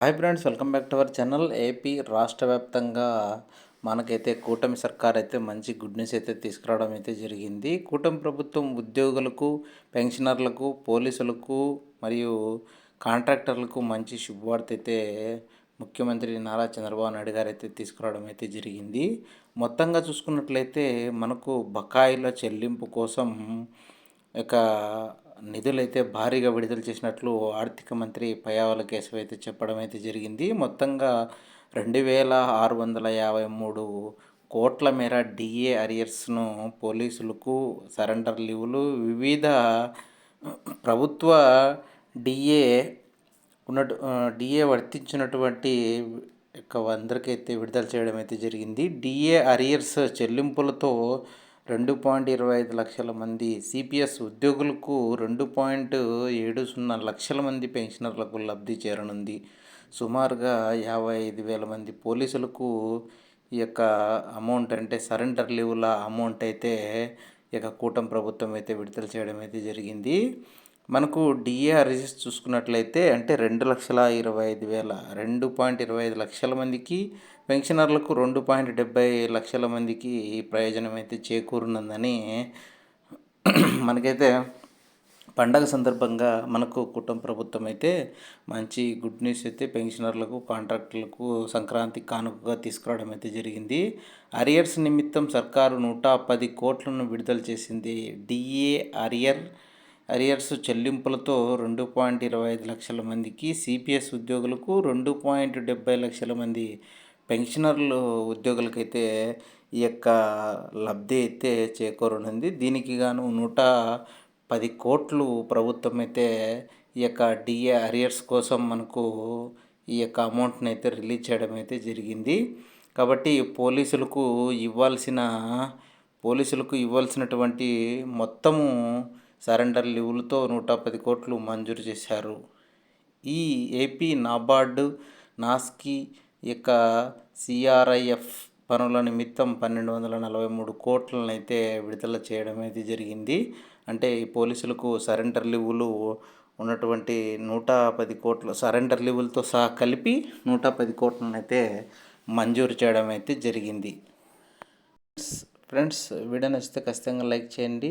Hi friends welcome back to our channel. AP రాష్ట్ర వ్యాప్తంగా మనకైతే కూటమి సర్కార్ అయితే మంచి గుడ్ న్యూస్ అయితే తీసుకురావడం అయితే జరిగింది. కూటమి ప్రభుత్వం ఉద్యోగులకు పెన్షనర్లకు పోలీసులకు మరియు కాంట్రాక్టర్లకు మంచి శుభవార్త అయితే ముఖ్యమంత్రి నారా చంద్రబాబు నాయుడు గారు అయితే తీసుకురావడం అయితే జరిగింది. మొత్తంగా చూసుకున్నట్లయితే మనకు బకాయిల చెల్లింపు కోసం ఇక నిధులైతే భారీగా విడుదల చేసినట్లు ఆర్థిక మంత్రి పయావల కేశవ్ అయితే చెప్పడం అయితే జరిగింది. మొత్తంగా రెండు వేల ఆరు వందల యాభై మూడు కోట్ల మేర డిఏ అరియర్స్ను పోలీసులకు సరెండర్ లీవులు. వివిధ ప్రభుత్వ డిఏ ఉన్నటు డిఏ వర్తించినటువంటి యొక్క అందరికైతే విడుదల చేయడం అయితే జరిగింది. డిఏ అరియర్స్ చెల్లింపులతో రెండు పాయింట్ ఇరవై ఐదు లక్షల మంది సిపిఎస్ ఉద్యోగులకు రెండు పాయింట్ ఏడు సున్నా లక్షల మంది పెన్షనర్లకు లబ్ధి చేరనుంది. సుమారుగా యాభై ఐదు వేల మంది పోలీసులకు ఈ యొక్క అమౌంట్ అంటే సరెండర్ లీవుల అమౌంట్ అయితే ఇక కూటమి ప్రభుత్వం అయితే విడుదల చేయడం అయితే జరిగింది. మనకు డిఏఆర్ఎస్ చూసుకున్నట్లయితే అంటే రెండు లక్షల ఇరవై ఐదు వేల రెండు పాయింట్ ఇరవై ఐదు లక్షల మందికి పెన్షనర్లకు రెండు పాయింట్ డెబ్బై లక్షల మందికి ఈ ప్రయోజనం అయితే చేకూరునందని మనకైతే పండగ సందర్భంగా మనకు కుటుంబ ప్రభుత్వం అయితే మంచి గుడ్ న్యూస్ అయితే పెన్షనర్లకు కాంట్రాక్టర్లకు సంక్రాంతి కానుకగా తీసుకురావడం అయితే జరిగింది. అరియర్స్ నిమిత్తం సర్కారు నూట పది కోట్లను విడుదల చేసింది డిఏ అరియర్ అరియర్స్ చెల్లింపులతో రెండు పాయింట్ ఇరవై ఐదు లక్షల మందికి సిపిఎస్ ఉద్యోగులకు రెండు పాయింట్ డెబ్బై లక్షల మంది పెన్షనర్లు ఉద్యోగులకైతే ఈ యొక్క లబ్ధి అయితే చేకూరనుంది. దీనికి గాను నూట పది కోట్లు ప్రభుత్వం అయితే ఈ యొక్క డిఏ అరియర్స్ కోసం మనకు ఈ యొక్క అమౌంట్ని అయితే రిలీజ్ చేయడం అయితే జరిగింది. కాబట్టి పోలీసులకు ఇవ్వాల్సిన పోలీసులకు ఇవ్వాల్సినటువంటి మొత్తము సరెండర్ లీవులతో నూట పది కోట్లు మంజూరు చేశారు. ఈ ఏపీ నాబార్డు నాస్కి యొక్క సిఆర్ఐఎఫ్ పనుల నిమిత్తం పన్నెండు వందల నలభై మూడు కోట్లను అయితే విడుదల చేయడం అయితే జరిగింది. అంటే ఈ పోలీసులకు సరెండర్ లీవులు ఉన్నటువంటి నూట పది కోట్లు సరెండర్ లీవులతో సహా కలిపి నూట పది కోట్లను అయితే మంజూరు చేయడం అయితే జరిగింది. ఫ్రెండ్స్ వీడియో నచ్చితే ఖచ్చితంగా లైక్ చేయండి.